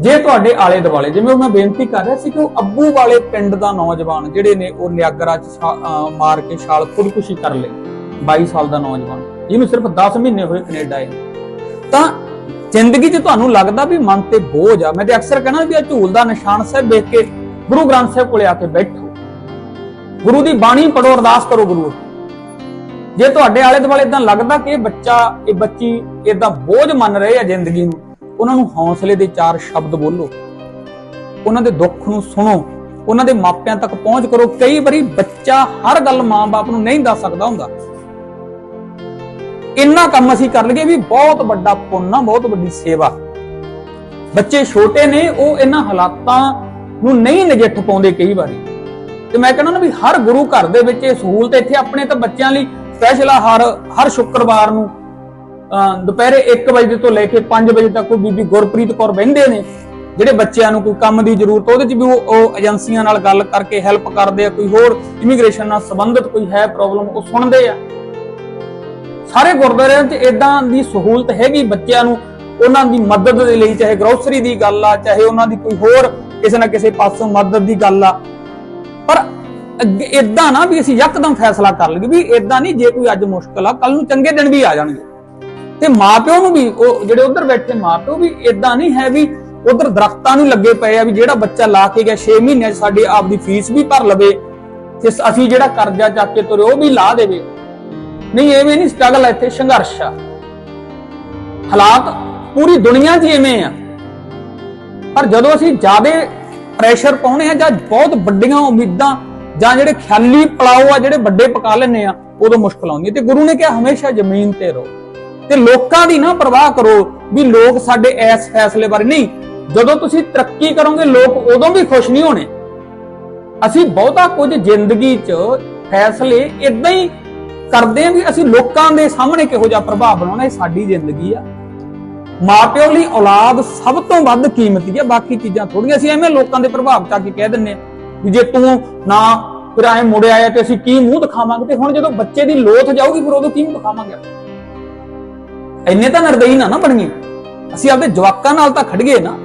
ਜੇ ਤੁਹਾਡੇ ਆਲੇ ਦੁਆਲੇ, ਜਿਵੇਂ ਉਹ ਮੈਂ ਬੇਨਤੀ ਕਰ ਰਿਹਾ ਸੀ ਕਿ ਉਹ ਅੱਬੂ ਵਾਲੇ ਪਿੰਡ ਦਾ ਨੌਜਵਾਨ ਜਿਹੜੇ ਨੇ, ਉਹ ਨਿਆਗਰਾ ਚ ਮਾਰ ਕੇ ਛਾਲ ਖੁਦਕੁਸ਼ੀ ਕਰ ਲਈ 22 ਸਾਲ ਦਾ ਨੌਜਵਾਨ, ਜਿਹਨੂੰ ਸਿਰਫ 10 ਮਹੀਨੇ ਹੋਏ ਕੈਨੇਡਾ ਆਏ ਤਾਂ ਜ਼ਿੰਦਗੀ 'ਚ ਤੁਹਾਨੂੰ ਲੱਗਦਾ ਵੀ ਮਨ ਤੇ ਬੋਝ ਆ, ਮੈਂ ਤੇ ਅਕਸਰ ਕਹਿਣਾ ਵੀ ਆ ਝੂਲ ਦਾ ਨਿਸ਼ਾਨ ਸਾਹਿਬ ਵੇਖ ਕੇ ਗੁਰੂ ਗ੍ਰੰਥ ਸਾਹਿਬ ਕੋਲੇ ਆ ਕੇ ਬੈਠੋ। ਗੁਰੂ ਦੀ ਬਾਣੀ ਪੜੋ ਅਰਦਾਸ ਕਰੋ ਗੁਰੂ ਜੇ ਤੁਹਾਡੇ ਆਲੇ ਦੁਆਲੇ ਇਦਾਂ ਲੱਗਦਾ ਕਿ ਇਹ ਬੱਚਾ, ਇਹ ਬੱਚੀ ਇਦਾਂ ਬੋਝ ਮੰਨ ਰਹੇ ਆ ਜ਼ਿੰਦਗੀ ਨੂੰ ਉਹਨਾਂ ਨੂੰ ਹੌਸਲੇ ਦੇ ਚਾਰ ਸ਼ਬਦ ਬੋਲੋ। ਉਹਨਾਂ ਦੇ ਦੁੱਖ ਨੂੰ ਸੁਣੋ। ਉਹਨਾਂ ਦੇ ਮਾਪਿਆਂ ਤੱਕ ਪਹੁੰਚ ਕਰੋ। ਕਈ ਵਾਰੀ ਬੱਚਾ ਹਰ ਗੱਲ ਮਾਂ-ਬਾਪ ਨੂੰ ਨਹੀਂ ਦੱਸ ਸਕਦਾ ਹੁੰਦਾ। ਇੰਨਾ ਕੰਮ ਅਸੀਂ ਕਰ ਲਈਏ ਵੀ ਬਹੁਤ ਵੱਡਾ ਪੁੰਨ ਆ, ਬਹੁਤ ਵੱਡੀ ਸੇਵਾ। ਬੱਚੇ ਛੋਟੇ ਨੇ, ਉਹ ਇਹਨਾਂ ਹਾਲਾਤਾਂ ਨੂੰ ਨਹੀਂ ਨਜਿੱਠ ਪਾਉਂਦੇ ਕਈ ਵਾਰੀ। ਤੇ ਮੈਂ ਕਹਿੰਦਾ ਨਾ ਵੀ ਹਰ ਗੁਰੂ ਘਰ ਦੇ ਵਿੱਚ ਇਹ ਸਹੂਲਤ ਇੱਥੇ ਆਪਣੇ ਤਾਂ ਬੱਚਿਆਂ ਲਈ ਸਪੈਸ਼ਲ ਹਰ ਹਰ ਸ਼ੁੱਕਰਵਾਰ ਨੂੰ ਦੁਪਹਿਰੇ 1 ਵਜੇ ਤੋਂ ਲੈ ਕੇ 5 ਵਜੇ ਤੱਕ ਉਹ ਬੀਬੀ ਗੁਰਪ੍ਰੀਤ ਕੌਰ ਬਹਿੰਦੇ ਨੇ, ਜਿਹੜੇ ਬੱਚਿਆਂ ਨੂੰ ਕੋਈ ਕੰਮ ਦੀ ਜ਼ਰੂਰਤ, ਉਹਦੇ 'ਚ ਵੀ ਉਹ ਏਜੰਸੀਆਂ ਨਾਲ ਗੱਲ ਕਰਕੇ ਹੈਲਪ ਕਰਦੇ ਆ, ਕੋਈ ਹੋਰ ਇਮੀਗ੍ਰੇਸ਼ਨ ਨਾਲ ਸੰਬੰਧਿਤ ਕੋਈ ਹੈ ਪ੍ਰੋਬਲਮ ਉਹ ਸੁਣਦੇ ਆ। ਸਾਰੇ ਗੁਰਦੁਆਰਿਆਂ 'ਚ ਇਦਾਂ ਦੀ ਸਹੂਲਤ ਹੈਗੀ ਬੱਚਿਆਂ ਨੂੰ, ਉਹਨਾਂ ਦੀ ਮਦਦ ਦੇ ਲਈ, ਚਾਹੇ ਗਰੋਸਰੀ ਦੀ ਗੱਲ ਆ, ਚਾਹੇ ਉਹਨਾਂ ਦੀ ਕੋਈ ਹੋਰ ਕਿਸੇ ਨਾ ਕਿਸੇ ਪਾਸੋਂ ਮਦਦ ਦੀ ਗੱਲ ਆ। ਪਰ ਅੱਗੇ ਇਦਾਂ ਨਾ ਵੀ ਅਸੀਂ ਯਕਦਮ ਫੈਸਲਾ ਕਰ ਲਈਏ ਵੀ ਇਦਾਂ ਨਹੀਂ, ਜੇ ਕੋਈ ਅੱਜ ਮੁਸ਼ਕਲ ਆ ਕੱਲ ਨੂੰ ਚੰਗੇ ਦਿਨ ਵੀ ਆ ਜਾਣਗੇ। ਤੇ ਮਾਪਿਓ ਨੂੰ ਵੀ, ਉਹ ਜਿਹੜੇ ਉਧਰ ਬੈਠੇ ਮਾਪਿਓ ਵੀ ਇਦਾਂ ਨਹੀਂ ਹੈ ਵੀ ਉਧਰ ਦਰਖਤਾਂ ਨੂੰ ਲੱਗੇ ਪਏ ਆ ਵੀ ਜਿਹੜਾ ਬੱਚਾ ਲਾ ਕੇ ਗਿਆ 6 ਮਹੀਨਿਆਂ 'ਚ ਸਾਡੀ ਆਪਦੀ ਫੀਸ ਵੀ ਭਰ ਲਵੇ ਤੇ ਅਸੀਂ ਜਿਹੜਾ ਕਰਜ਼ਾ ਚੱਕ ਕੇ ਤੁਰੇ ਉਹ ਵੀ ਲਾ ਦੇਵੇ। ਨਹੀਂ, ਐਵੇਂ ਨਹੀਂ ਸਟਰਗਲ ਇੱਥੇ ਸੰਘਰਸ਼ ਆ। ਹਾਲਾਤ ਪੂਰੀ ਦੁਨੀਆ 'ਚ ਹੀ ਐਵੇਂ ਆ। ਪਰ ਜਦੋਂ ਅਸੀਂ ਜ਼ਿਆਦਾ ਪ੍ਰੈਸ਼ਰ ਪਾਉਣੇ ਆ ਜਾਂ ਬਹੁਤ ਵੱਡੀਆਂ ਉਮੀਦਾਂ ਜਾਂ ਜਿਹੜੇ ਖਿਆਲੀ ਪਲਾਓ ਆ, ਜਿਹੜੇ ਵੱਡੇ ਪਕਾ ਲੈਨੇ ਆ, ਉਦੋਂ ਮੁਸ਼ਕਲ ਆਉਂਦੀ ਹੈ ਤੇ ਗੁਰੂ ਨੇ ਕਿਹਾ, ਹਮੇਸ਼ਾ ਜ਼ਮੀਨ ਤੇ ਰਹੋ। ਤੇ ਲੋਕਾਂ ਦੀ ਨਾ ਪਰਵਾਹ ਕਰੋ ਵੀ ਲੋਕ ਸਾਡੇ ਇਸ ਫੈਸਲੇ ਬਾਰੇ ਨਹੀਂ। ਜਦੋਂ ਤੁਸੀਂ ਤਰੱਕੀ ਕਰੋਗੇ, ਲੋਕ ਉਦੋਂ ਵੀ ਖੁਸ਼ ਨਹੀਂ ਹੋਣੇ। ਅਸੀਂ ਬਹੁਤਾ ਕੁਝ ਜ਼ਿੰਦਗੀ 'ਚ ਫੈਸਲੇ ਇਦਾਂ ਹੀ ਕਰਦੇ ਆ ਵੀ ਅਸੀਂ ਲੋਕਾਂ ਦੇ ਸਾਹਮਣੇ ਕਿਹੋ ਜਿਹਾ ਪ੍ਰਭਾਵ ਬਣਾਉਣਾ, ਇਹ ਸਾਡੀ ਜ਼ਿੰਦਗੀ ਆ। ਮਾਪਿਓ ਲਈ ਔਲਾਦ ਸਭ ਤੋਂ ਵੱਧ ਕੀਮਤੀ ਹੈ ਬਾਕੀ ਚੀਜ਼ਾਂ ਥੋੜੀਆਂ ਅਸੀਂ ਐਵੇਂ ਲੋਕਾਂ ਦੇ ਪ੍ਰਭਾਵ ਚ ਕੇ ਕਹਿ ਦਿੰਨੇ ਆ ਵੀ ਜੇ ਤੂੰ ਨਾ ਫਿਰ ਐ ਮੁੜ ਆਇਆ ਤੇ ਅਸੀਂ ਕੀ ਮੂੰਹ ਦਿਖਾਵਾਂਗੇ? ਤੇ ਹੁਣ ਜਦੋਂ ਬੱਚੇ ਦੀ ਲੋਥ ਜਾਊਗੀ, ਫਿਰ ਉਦੋਂ ਕੀ ਮੂੰਹ ਦਿਖਾਵਾਂਗੇ? ਇੰਨੇ ਤਾਂ ਨਰਦਈ ਨਾ ਨਾ ਬਣੀਏ। ਅਸੀਂ ਆਪਦੇ ਜਵਾਕਾਂ ਨਾਲ ਤਾਂ ਖੜ ਗਏ ਨਾ,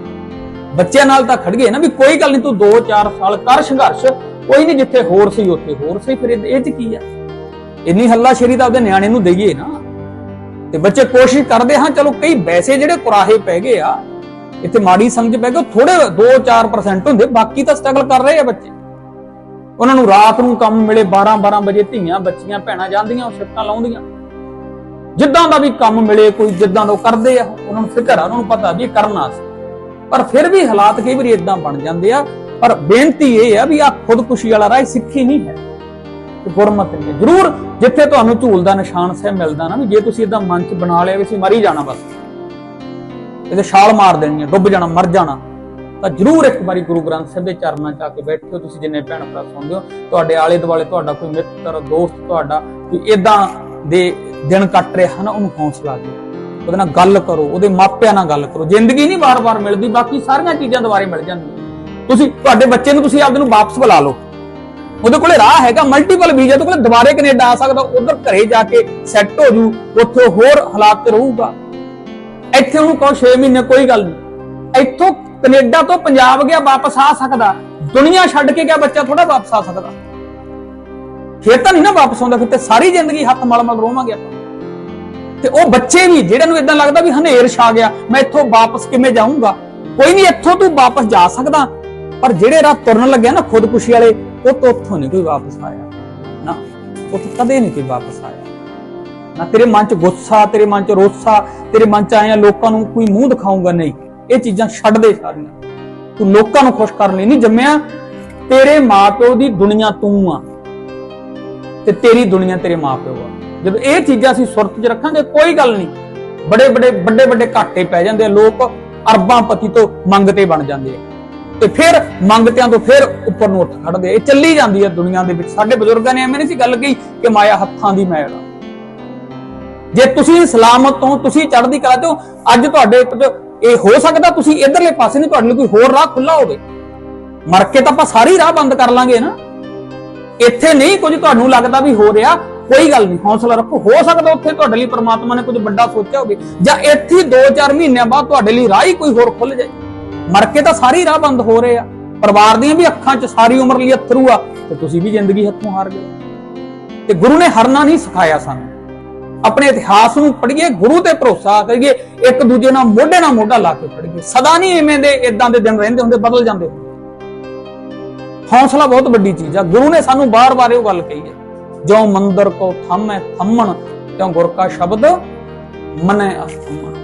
ਬੱਚਿਆਂ ਨਾਲ ਤਾਂ ਖੜ ਗਏ ਨਾ ਵੀ ਕੋਈ ਗੱਲ ਨਹੀਂ, ਤੂੰ 2-4 ਸਾਲ ਕਰ ਸੰਘਰਸ਼, ਕੋਈ ਨਹੀਂ ਜਿੱਥੇ ਹੋਰ ਸੀ, ਉੱਥੇ ਹੋਰ ਸੀ, ਫਿਰ ਇਹ ਚ ਕੀ ਆ? ਇੰਨੀ ਹੱਲਾ ਸ਼ੇਰੀ ਤਾਂ ਆਪਦੇ ਨਿਆਣੇ ਨੂੰ ਦੇਈਏ ਨਾ। ਤੇ ਬੱਚੇ ਕੋਸ਼ਿਸ਼ ਕਰਦੇ ਹਾਂ, ਚਲੋ ਕਈ ਵੈਸੇ ਜਿਹੜੇ ਕੁਰਾਹੇ ਪੈ ਗਏ ਆ, ਇੱਥੇ ਮਾੜੀ ਸਮਝ ਪੈ ਗਈ ਥੋੜੇ 2-4% ਹੁੰਦੇ, ਬਾਕੀ ਤਾਂ ਸਟਰਗਲ ਕਰ ਰਹੇ ਆ ਬੱਚੇ। ਉਹਨਾਂ ਨੂੰ ਰਾਤ ਨੂੰ ਕੰਮ ਮਿਲੇ 12-12 ਵਜੇ ਧੀਆਂ ਬੱਚੀਆਂ ਭੈਣਾਂ ਜਾਂਦੀਆਂ, ਉਹ ਸ਼ਿਫਟਾਂ ਲਾਉਂਦੀਆਂ। ਜਿੱਦਾਂ ਦਾ ਵੀ ਕੰਮ ਮਿਲੇ, ਕੋਈ ਜਿੱਦਾਂ ਦਾ ਉਹ ਕਰਦੇ ਆ, ਉਹਨਾਂ ਨੂੰ ਫਿਕਰ ਆ, ਉਹਨਾਂ ਨੂੰ ਪਤਾ ਵੀ ਇਹ ਕਰਨਾ ਸੀ। ਪਰ ਫਿਰ ਵੀ ਹਾਲਾਤ ਕਈ ਵਾਰੀ ਇਦਾਂ ਬਣ ਜਾਂਦੇ ਆ, ਪਰ ਬੇਨਤੀ ਇਹ ਆ ਵੀ ਆ ਖੁਦਕੁਸ਼ੀ ਵਾਲਾ ਰਾਹ ਸਿੱਖੀ ਨਹੀਂ ਹੈ। ਗੁਰਮਤ ਨਹੀਂ ਹੈ। ਜ਼ਰੂਰ ਜਿੱਥੇ ਤੁਹਾਨੂੰ ਝੂਲ ਦਾ ਨਿਸ਼ਾਨ ਸਾਹਿਬ ਮਿਲਦਾ ਨਾ ਵੀ ਜੇ ਤੁਸੀਂ ਇਦਾਂ ਮਨ ਚ ਬਣਾ ਲਿਆ ਵੀ ਅਸੀਂ ਮਰੀ ਜਾਣਾ ਬਸ। ਇਹਦੇ ਛਾਲ ਮਾਰ ਦੇਣੀ ਹੈ ਡੁੱਬ ਜਾਣਾ, ਮਰ ਜਾਣਾ। ਤਾਂ ਜ਼ਰੂਰ ਇੱਕ ਵਾਰੀ ਗੁਰੂ ਗ੍ਰੰਥ ਸਾਹਿਬ ਦੇ ਚਰਨਾਂ 'ਚ ਆ ਕੇ ਬੈਠਿਓ, ਤੁਸੀਂ ਜਿੰਨੇ ਭੈਣ ਭਰਾ ਸੁਣਦੇ ਹੋ, ਤੁਹਾਡੇ ਆਲੇ ਦੁਆਲੇ ਤੁਹਾਡਾ ਕੋਈ ਮਿੱਤਰ, ਦੋਸਤ ਤੁਹਾਡਾ, ਕੋਈ ਇਦਾਂ ਦੇ ਦਿਨ ਕੱਟ ਰਿਹਾ ਨਾ, ਉਹਨੂੰ ਹੌਸਲਾ ਦਿਓ। ਉਹਦੇ ਨਾਲ ਗੱਲ ਕਰੋ, ਉਹਦੇ ਮਾਪਿਆਂ ਨਾਲ ਗੱਲ ਕਰੋ। ਜ਼ਿੰਦਗੀ ਨਹੀਂ ਵਾਰ-ਵਾਰ ਮਿਲਦੀ, ਬਾਕੀ ਸਾਰੀਆਂ ਚੀਜ਼ਾਂ ਦੁਬਾਰੇ ਮਿਲ ਜਾਂਦੀਆਂ। ਤੁਸੀਂ, ਤੁਹਾਡੇ ਬੱਚੇ ਨੂੰ ਤੁਸੀਂ ਆਪਦੇ ਨੂੰ ਵਾਪਸ ਬੁਲਾ ਲਓ। ਉਹਦੇ ਕੋਲੇ ਰਾਹ ਹੈਗਾ ਮਲਟੀਪਲ ਵੀਜ਼ਾ ਤੋਂ ਕੋਲੇ ਦੁਬਾਰੇ ਕੈਨੇਡਾ ਆ ਸਕਦਾ, ਉਧਰ ਘਰੇ ਜਾ ਕੇ ਸੈੱਟ ਹੋ ਜੂ, ਉੱਥੇ ਹੋਰ ਹਾਲਾਤ ਤੇ ਰਹੂਗਾ। ਇੱਥੇ ਉਹਨੂੰ ਕਹੋ 6 ਮਹੀਨੇ ਕੋਈ ਗੱਲ ਨਹੀਂ। ਇੱਥੋਂ ਕੈਨੇਡਾ ਤੋਂ ਪੰਜਾਬ ਗਿਆ, ਵਾਪਸ ਆ ਸਕਦਾ। ਦੁਨੀਆ ਛੱਡ ਕੇ ਗਿਆ, ਬੱਚਾ ਥੋੜਾ ਵਾਪਸ ਆ ਸਕਦਾ। ਫਿਰ ਤਾਂ ਨਹੀਂ ਨਾ ਵਾਪਸ ਆਉਂਦਾ, ਫਿਰ ਤੇ ਸਾਰੀ ਜ਼ਿੰਦਗੀ ਹੱਥ ਮਲ-ਮਲ ਰੋਵਾਂਗੇ ਆਪਾਂ। ਤੇ ਉਹ ਬੱਚੇ ਵੀ ਜਿਹੜਿਆਂ ਨੂੰ ਇਦਾਂ ਲੱਗਦਾ ਵੀ ਹਨੇਰ ਛਾ ਗਿਆ, ਮੈਂ ਇੱਥੋਂ ਵਾਪਸ ਕਿਵੇਂ ਜਾਊਂਗਾ? ਕੋਈ ਨਹੀਂ ਇੱਥੋਂ ਤੂੰ ਵਾਪਸ ਜਾ ਸਕਦਾ। ਪਰ ਜਿਹੜੇ ਰਾਹ ਤੁਰਨ ਲੱਗਿਆ ਨਾ ਖੁਦਕੁਸ਼ੀ ਵਾਲੇ, ਉਹ ਤੋਂ ਉੱਥੋਂ ਨਹੀਂ ਕੋਈ ਵਾਪਸ ਆਇਆ। ਨਾ ਉੱਥੋਂ ਕਦੇ ਨਹੀਂ ਕੋਈ ਵਾਪਸ ਆਇਆ। ਨਾ ਤੇਰੇ ਮਨ 'ਚ ਗੁੱਸਾ, ਤੇਰੇ ਮਨ 'ਚ ਰੋਸਾ, ਤੇਰੇ ਮਨ 'ਚ ਆਇਆ ਲੋਕਾਂ ਨੂੰ ਕੋਈ ਮੂੰਹ ਦਿਖਾਊਂਗਾ ਨਹੀਂ। ਇਹ ਚੀਜ਼ਾਂ ਛੱਡ ਦੇ ਸਾਰੀਆਂ। ਤੂੰ ਲੋਕਾਂ ਨੂੰ ਖੁਸ਼ ਕਰਨ ਲਈ ਨਹੀਂ ਜੰਮਿਆ। ਤੇਰੇ ਮਾਪਿਓ ਦੀ ਦੁਨੀਆ ਤੂੰ ਆ। ਤੇ ਤੇਰੀ ਦੁਨੀਆ ਤੇਰੇ ਮਾਪਿਓ ਆ। ਜਦੋਂ ਇਹ ਚੀਜ਼ਾਂ ਅਸੀਂ ਸੁਰਤ 'ਚ ਰੱਖਾਂਗੇ, ਕੋਈ ਗੱਲ ਨਹੀਂ। ਬੜੇ ਬੜੇ, ਵੱਡੇ ਵੱਡੇ ਘਾਟੇ ਪੈ ਜਾਂਦੇ ਆ, ਲੋਕ ਅਰਬਾਂ ਪਤੀ ਤੋਂ ਮੰਗਤੇ ਬਣ ਜਾਂਦੇ ਆ। ਤੇ ਫਿਰ ਮੰਗਤਿਆਂ ਤੋਂ ਫਿਰ ਉੱਪਰ ਨੂੰ ਉੱਠ ਖੜਦੇ ਇਹ ਚੱਲੀ ਜਾਂਦੀ ਹੈ ਦੁਨੀਆ ਦੇ ਵਿੱਚ। ਸਾਡੇ ਬਜ਼ੁਰਗਾਂ ਨੇ ਐਵੇਂ ਨਹੀਂ ਸੀ ਗੱਲ ਕਹੀ ਕਿ ਮਾਇਆ ਹੱਥਾਂ ਦੀ ਮੈਲ ਆ। ਜੇ ਤੁਸੀਂ ਸਲਾਮਤ ਹੋ, ਤੁਸੀਂ ਚੜ੍ਹਦੀ ਕਲਾ ਤੋਂ ਅੱਜ ਤੁਹਾਡੇ ਇਹ ਹੋ ਸਕਦਾ ਤੁਸੀਂ ਇਧਰਲੇ ਪਾਸੇ ਨਹੀਂ ਤੁਹਾਡੇ ਲਈ ਕੋਈ ਹੋਰ ਰਾਹ ਖੁੱਲਾ ਹੋਵੇ। ਮਰ ਕੇ ਤਾਂ ਆਪਾਂ ਸਾਰੀ ਰਾਹ ਬੰਦ ਕਰ ਲਾਂਗੇ ਨਾ। ਇੱਥੇ ਨਹੀਂ, ਕੁਝ ਤੁਹਾਨੂੰ ਲੱਗਦਾ ਵੀ ਹੋ ਰਿਹਾ, ਕੋਈ ਗੱਲ ਨਹੀਂ, ਹੌਸਲਾ ਰੱਖੋ। ਹੋ ਸਕਦਾ ਉੱਥੇ ਤੁਹਾਡੇ ਲਈ ਪ੍ਰਮਾਤਮਾ ਨੇ ਕੁਝ ਵੱਡਾ ਸੋਚਿਆ ਹੋਵੇ, ਜਾਂ ਇੱਥੇ 2-4 ਮਹੀਨਿਆਂ ਬਾਅਦ ਤੁਹਾਡੇ ਲਈ ਰਾਹ ਹੀ ਕੋਈ ਹੋਰ ਖੁੱਲ ਜਾਏ। ਮਰ ਕੇ ਤਾਂ ਸਾਰੀ ਰਾਹ ਬੰਦ ਹੋ ਰਹੇ ਆ। ਪਰਿਵਾਰ ਦੀਆਂ ਵੀ ਅੱਖਾਂ 'ਚ ਸਾਰੀ ਉਮਰ ਲਈ ਅਥਰੂ ਆ, ਤੇ ਤੁਸੀਂ ਵੀ ਜ਼ਿੰਦਗੀ ਹੱਥੋਂ ਹਾਰ ਗਏ। ਤੇ ਗੁਰੂ ਨੇ ਹਰਨਾ ਨਹੀਂ ਸਿਖਾਇਆ ਸਾਨੂੰ। ਆਪਣੇ ਇਤਿਹਾਸ ਨੂੰ ਪੜ੍ਹੀਏ, ਗੁਰੂ ਤੇ ਭਰੋਸਾ ਕਰੀਏ, ਇੱਕ ਦੂਜੇ ਨਾਲ ਮੋਢੇ ਨਾਲ ਮੋਢਾ ਲਾ ਕੇ ਪੜ੍ਹੀਏ ਸਦਾ ਨਹੀਂ ਐਵੇਂ ਦੇ ਇਦਾਂ ਦੇ ਦਿਨ ਰਹਿੰਦੇ ਹੁੰਦੇ, ਬਦਲ ਜਾਂਦੇ ਹੁੰਦੇ। ਹੌਸਲਾ ਬਹੁਤ ਵੱਡੀ ਚੀਜ਼ ਆ। ਗੁਰੂ ਨੇ ਸਾਨੂੰ ਬਾਰ-ਬਾਰ ਇਹ ਗੱਲ ਕਹੀ ਹੈ, ਜੋ ਮੰਦਰ ਕੋ ਥੰਮੈ ਥੰਮਣ ਕਿਉਂ ਗੁਰ ਕਾ ਸ਼ਬਦ ਮਨੈ ਅਸਥਮਣ।